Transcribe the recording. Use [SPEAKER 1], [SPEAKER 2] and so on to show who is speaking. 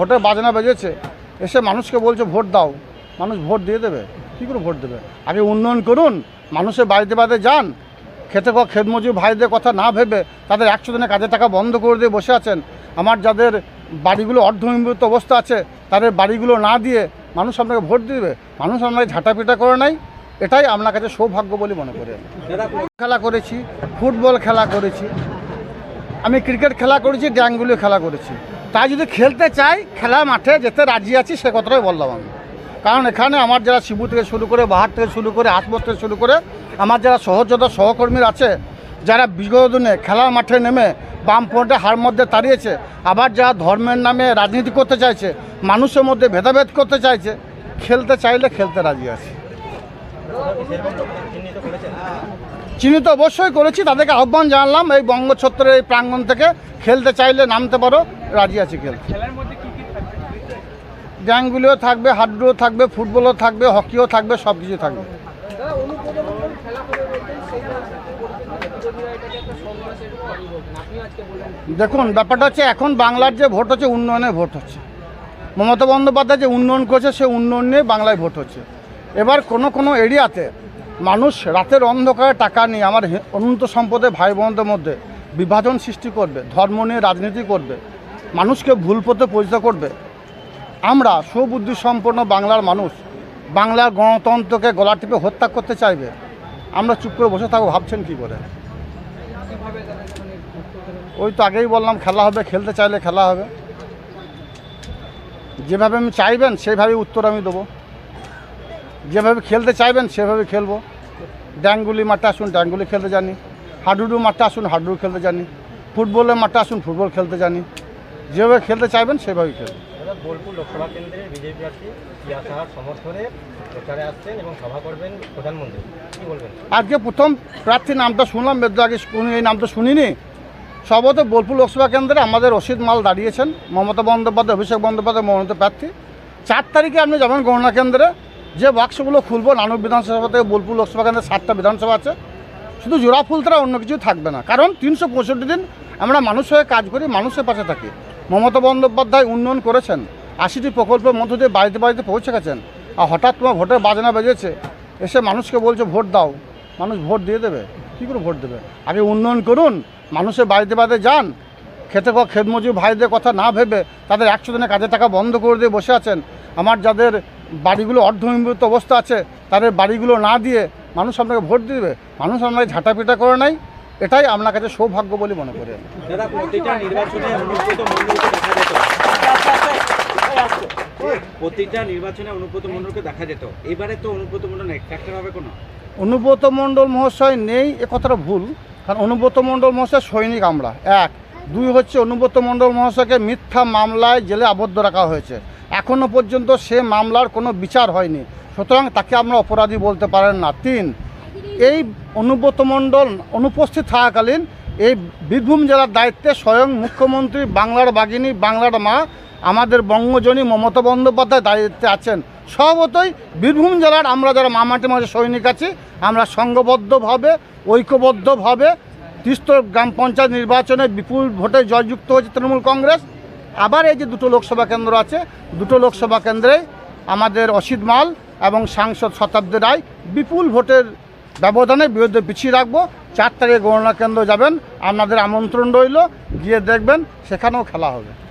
[SPEAKER 1] ভোটের বাজনা বেজেছে, এসে মানুষকে বলছে, ভোট দাও। মানুষ ভোট দিয়ে দেবে। কী করে ভোট দেবে? আগে উন্নয়ন করুন, মানুষের বাড়িতে বাড়িতে যান। খেতে খাওয়া খেত মজুর ভাইদের কথা না ভেবে তাদের একশো দিনের কাজের টাকা বন্ধ করে দিয়ে বসে আছেন। আমার যাদের বাড়িগুলো অর্ধনির্মিত অবস্থা আছে, তাদের বাড়িগুলো না দিয়ে মানুষ আপনাকে ভোট দিবে। মানুষ আপনাকে ঝাঁটাপিটা করে নাই। এটাই আপনার কাছে সৌভাগ্য বলে মনে করি। খেলা করেছি, ফুটবল খেলা করেছি, আমি ক্রিকেট খেলা করেছি ড্যাঙ্গুলি খেলা করেছি। তাই যদি খেলতে চাই খেলা মাঠে যেতে রাজি আছি, সে কথাটাই বললাম আমি। কারণ এখানে আমার যারা শিবু থেকে শুরু করে, বাহার থেকে শুরু করে আসমত থেকে শুরু করে, আমার যারা সহযোদ্ধা, সহকর্মীরা আছে, যারা বিগত দিনে খেলার মাঠে নেমে বামফ্রন্টে হার মধ্যে তাড়িয়েছে আবার যারা ধর্মের নামে রাজনীতি করতে চাইছে, মানুষের মধ্যে ভেদাভেদ করতে চাইছে, খেলতে চাইলে খেলতে রাজি আছে। চিহ্নিত অবশ্যই করেছি, তাদেরকে আহ্বান জানালাম, এই বঙ্গছত্রের এই প্রাঙ্গণ থেকে খেলতে চাইলে নামতে পারো রাজি আছি খেলতে। গ্যাংগুলিও থাকবে? হাড্ডুও থাকবে ফুটবলও থাকবে হকিও থাকবে সব কিছু থাকবে দেখুন ব্যাপারটা হচ্ছে এখন বাংলার যে ভোট হচ্ছে উন্নয়নের ভোট হচ্ছে। মমতা বন্দ্যোপাধ্যায় যে উন্নয়ন করছে সে উন্নয়ন নিয়ে বাংলায় ভোট হচ্ছে। এবার কোনো কোনো এরিয়াতে মানুষ রাতের অন্ধকারে টাকা নিয়ে আমার অনন্ত সম্পদের ভাই বোনদের মধ্যে বিভাজন সৃষ্টি করবে ধর্ম নিয়ে রাজনীতি করবে মানুষকে ভুল পথে পরিচিত করবে। আমরা সুবুদ্ধি সম্পন্ন বাংলার মানুষ, বাংলার গণতন্ত্রকে গলা টিপে হত্যা করতে চাইবে। আমরা চুপ করে বসে থাকব, ভাবছেন কী করে? ওই তো আগেই বললাম, খেলা হবে, খেলতে চাইলে খেলা হবে। যেভাবে আমি চাইবেন সেইভাবেই উত্তর আমি দেবো। যেভাবে খেলতে চাইবেন, সেভাবে খেলব। ড্যাঙ্গুলি মাঠে আসুন, ড্যাঙ্গুলি খেলতে জানি। হাডুডু মাঠে আসুন, হাডুডু খেলতে জানি। ফুটবলের মাঠে আসুন, ফুটবল খেলতে জানি। যেভাবে খেলতে চাইবেন সেভাবেই খেলব
[SPEAKER 2] দাদা বোলপুর লোকসভা কেন্দ্রে বিজেপি প্রার্থী পিয়া সাহার সমর্থনে প্রচারে আসছেন এবং সভা করবেন প্রধানমন্ত্রী। কি বলবেন?
[SPEAKER 1] আজকে প্রথম প্রার্থী নামটা শুনলাম এর আগে এই নামটা শুনিনি। সবত বোলপুর লোকসভা কেন্দ্রে আমাদের রশিদ মাল দাঁড়িয়েছেন মমতা বন্দ্যোপাধ্যায় অভিষেক বন্দ্যোপাধ্যায় মনোনীত প্রার্থী। চার তারিখে আপনি যাবেন গণনা কেন্দ্রে যে বাক্সগুলো খুলবো নানুর বিধানসভা থেকে বোলপুর লোকসভা কেন্দ্রে সাতটা বিধানসভা আছে। শুধু জোড়া ফুল ছাড়া অন্য কিছু থাকবে না কারণ তিনশো পঁয়ষট্টি দিন আমরা মানুষ হয়ে কাজ করি মানুষের পাশে থাকি। মমতা বন্দ্যোপাধ্যায় উন্নয়ন করেছেন। আশিটি প্রকল্পের মধ্য দিয়ে বাড়িতে বাড়িতে পৌঁছে গেছেন। আর হঠাৎ তোমার ভোটের বাজনা বেজেছে। এসে মানুষকে বলছে, ভোট দাও। মানুষ ভোট দিয়ে দেবে। কী করে ভোট দেবে? আগে উন্নয়ন করুন। মানুষের বাড়িতে বাড়িতে যান। খেতে খাওয়া খেত মজুর ভাইদের কথা না ভেবে তাদের একশো দিনের কাজের টাকা বন্ধ করে দিয়ে বসে আছেন। আমার যাদের বাড়িগুলো অর্ধনির্মিত অবস্থা আছে, তাদের বাড়িগুলো না দিয়ে মানুষ আপনাকে ভোট দিবে। মানুষ আপনাকে ঝাঁটাপিটা করে নাই। এটাই আপনার কাছে সৌভাগ্য বলে মনে করি।
[SPEAKER 2] প্রতিটা নির্বাচনে অনুব্রত মণ্ডলকে দেখা যেত। এবারে তো অনুব্রত মণ্ডল নেই ট্রাক্টর হবে কোনো।
[SPEAKER 1] অনুব্রত মণ্ডল মহাশয় নেই এ কথাটা ভুল। কারণ অনুব্রত মণ্ডল মহাশয় সৈনিক আমরা এক। দুই হচ্ছে অনুব্রত মণ্ডল মহাশয়কে মিথ্যা মামলায় জেলে আবদ্ধ রাখা হয়েছে। এখনও পর্যন্ত সে মামলার কোনো বিচার হয়নি। সুতরাং তাকে আমরা অপরাধী বলতে পারেন না। তিন। এই অনুব্রত মণ্ডল অনুপস্থিত থাকাকালীন এই বীরভূম জেলার দায়িত্বে স্বয়ং মুখ্যমন্ত্রী, বাংলার বাগিনী, বাংলার মা, আমাদের বঙ্গজনী মমতা বন্দ্যোপাধ্যায় দায়িত্বে আছেন। স্বভাবতই বীরভূম জেলার আমরা যারা মামাটি মাঝে সৈনিক আছি, আমরা সংঘবদ্ধভাবে, ঐক্যবদ্ধভাবে তিস্তর গ্রাম পঞ্চায়েত নির্বাচনে বিপুল ভোটে জয়যুক্ত হয়েছে তৃণমূল কংগ্রেস। আবার এই যে দুটো লোকসভা কেন্দ্র আছে, দুটো লোকসভা কেন্দ্রে আমাদের অসিত মাল এবং সাংসদ শতাব্দী রায় বিপুল ভোটের ব্যবধানে বিরুদ্ধে পিছিয়ে রাখব। চার তারিখে গণনা কেন্দ্র যাবেন। আপনাদের আমন্ত্রণ রইল। গিয়ে দেখবেন, সেখানেও খেলা হবে।